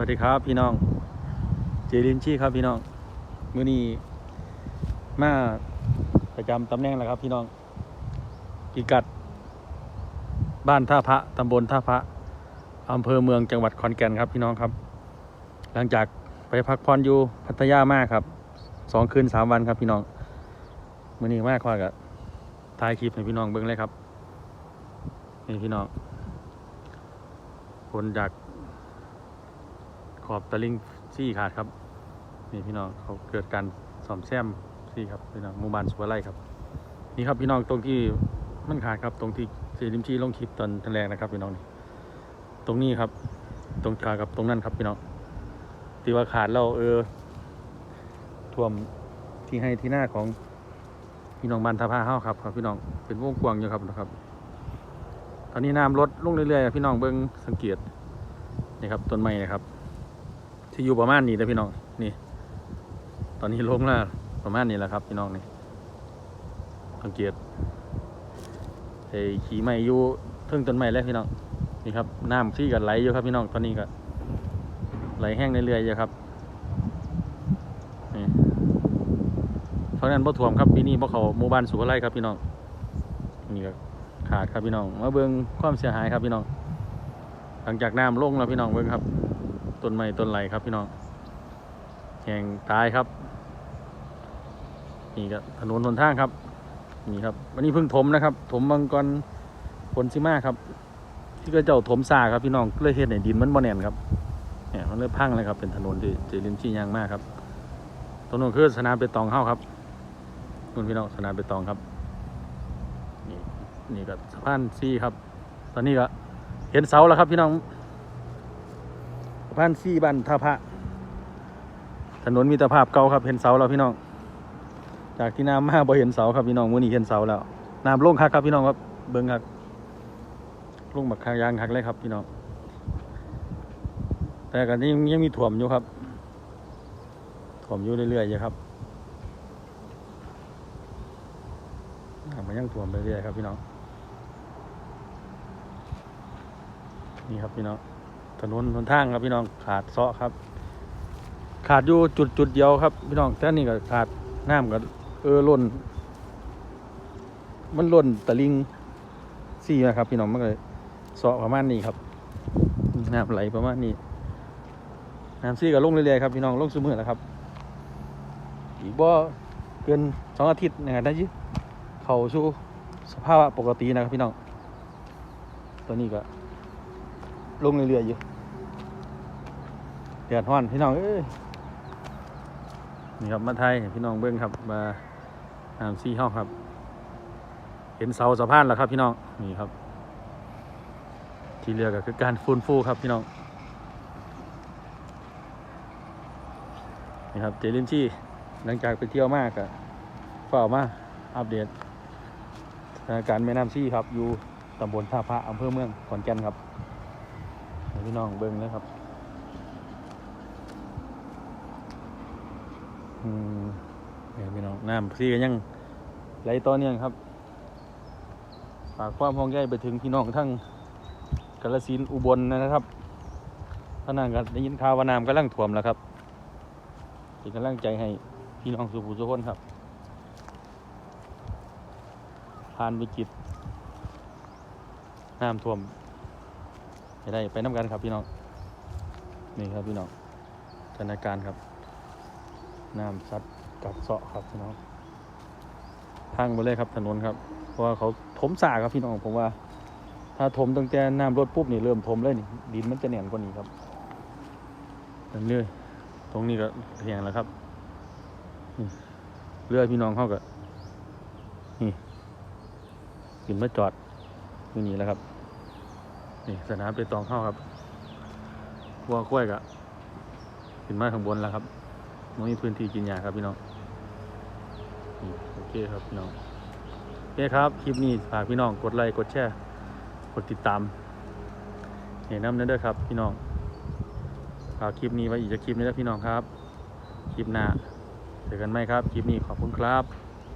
วัสดีครับพี่น้อง เจรินชี่ครับพี่น้องมือนี้มาประจำตำแหน่งแล้วครับพี่น้องพิกัด บ้านท่าพระตำบลท่าพระอำเภอเมืองจังหวัดขอนแก่นครับพี่น้องครับ หลังจากไปพักผ่อนอยู่พัทยามากครับสองคืนสามวันครับพี่น้องมือนี้มากกว่ากับถ่ายคลิปให้พี่น้องเบิ่งเลยครับนี่พี่น้องผลจาก ขอบตะลิงซี่ขาดครับ นี่พี่น้องเขาเกิดการซ่อมแซมซี่ครับพี่น้องหมู่บ้านสุวรรณไร่ครับ นี่ครับพี่น้องตรงที่มันขาดครับตรงที่เจริมชีลงคลิปตอนแรกนะครับพี่น้องนี่ตรงนี้ครับ ตรงขากับตรงนั้นครับพี่น้องที่ว่าขาดเราเออท่วมที่ให้ที่หน้าของพี่น้องบ้านท่าผ้าเฮาครับครับ พี่น้องเป็นวงกว้างอยู่ครับนะครับ ตอนนี้น้ำลดลงเรื่อยๆครับพี่น้องเบิ้งสังเกตนี่ครับต้นไม้นะครับ ที่อยู่ประมาณนี้นะพี่น้องนี่ ตอนนี้ลงแล้วประมาณนี้แหละครับ พี่น้องนี่สังเกตไอ้ขี่ไม้อยู่เทิงต้นไม้แล้วพี่น้องนี่ครับน้ำที่กันไหลอยู่ครับพี่น้องตอนนี้ก็ไหลแห้งเรื่อยๆอยู่ครับนี่เพราะนั้นบ่ท่วมครับปีนี้บ่เขาหมู่บ้านสุขไร่ครับพี่น้องนี่ก็ขาดครับพี่น้องมาเบิ่งความเสียหายครับพี่น้อง หลังจากน้ำลงแล้วพี่น้องเบิ่งครับ ต้นไม้ต้นไรครับพี่น้องแห่งตายครับ นี่ก็ถนนหนทางครับ นี่ครับ วันนี้เพิ่งถมนะครับ ถมบางกรผลซิมาครับ ที่ก็เจ้าถมซาครับพี่น้องเลยเห็นในดินมันบ่แน่นครับเนี่ยมันเลยพังเลยครับ เป็นถนนที่เจริญชี้ยางมากครับตรงนู้นคือสนามเปตองเข้าครับนู่นพี่น้องสนามเปตองครับ นี่นี่ก็สะพานซีครับ ตอนนี้ก็เห็นเสาแล้วครับพี่น้อง บ้านซี่บ้านท่าพระ ถนนมิตรภาพเก่าครับเห็นเสาแล้วพี่น้อง จากที่น้ำมาบ่เห็นเสาครับพี่น้องมื้อนี้เห็นเสาแล้วน้ำลงคักครับพี่น้องครับเบิ่งครับลงบักคางยางคักเลยครับพี่น้องแต่กันนี้ยังมีถ่วมอยู่ครับถ่วมอยู่เรื่อยๆอยู่ครับมันยังถ่วมไปเรื่อยครับพี่น้องนี่ครับพี่น้อง ถนนหนทางครับพี่น้องขาดเซาะครับ ขาดอยู่จุดจุดเดียวครับ พี่น้องแต่นี่ก็ขาดน้ำก็เออล้น มันล้นตะลิงซี่นะครับ พี่น้องมันก็เลยเซาะประมาณนี้ครับน้ำไหลประมาณนี้น้ำซี่ก็ลงเรื่อยๆครับพี่น้องลงสมือแล้วครับอีกบ่เกินสองอาทิตย์นะครับได้ยิเขาสู่สภาพปกตินะครับพี่น้องตัวนี้ก็ ลงเรื่อยๆอยู่เดือดร้อนพี่น้องเอ้ยนี่ครับมาไทยพี่น้องเบิ้งครับมาน้ำซี่ห้องครับ เห็นเสาสะพานแล้วครับพี่น้องนี่ครับ ที่เรือก็คือการฟื้นฟูครับพี่น้องนี่ครับเจลินชี่หลังจากไปเที่ยวมากอะฝ่ามาอัปเดตสถานการณ์แม่น้ำซี่ครับอยู่ตำบลท่าพระอำเภอเมืองขอนแก่นครับ พี่น้องเบิ้งเลยครับอืมเนี่ยพี่น้องน้ำซี่ก็ยังไหลต่อเนื่องครับฝากความห่วงใยไปถึงพี่น้องทั้งกาฬสินอุบลนะครับท่านั้นก็ได้ยินข่าวว่าน้ำกำลังท่วมแล้วครับเป็นกำลังใจให้พี่น้องสุภูสุคนครับผ่านวิกฤตน้ำท่วม ได้ไปน้ำกันครับพี่น้องนี่ครับพี่น้องสถานการณ์ครับน้ำซัดกัดเซาะครับพี่น้องพังไปเลยครับถนนครับ เพราะว่าเขาถมสาครับพี่น้องผมว่า ถ้าถมตั้งแต่น้ำรถปุ๊บนี่เริ่มถมเลยนี่ดินมันจะแน่นกว่านี้ครับนั่นเลยตรงนี้ก็เพียงแล้วครับเรือพี่น้องเข้าก็นี่ขึ้นมาจอดอยู่นี่แล้วครับ นี่สนามไปตองเข้าครับวัวกล้วยกะขึ้นมาข้างบนแล้วครับไม่มีพื้นที่กินยาครับพี่น้องโอเคครับพี่น้องโอเคครับ คลิปนี้ฝากพี่น้องกดไลค์กดแชร์กดติดตามเห็นน้ำนั้นด้วยครับ พี่น้องฝากคลิปนี้ไว้อีกจะคลิปนี้แล้วพี่น้องครับ คลิปหน้าเจอกันไหมครับ คลิปนี้ขอบคุณครับ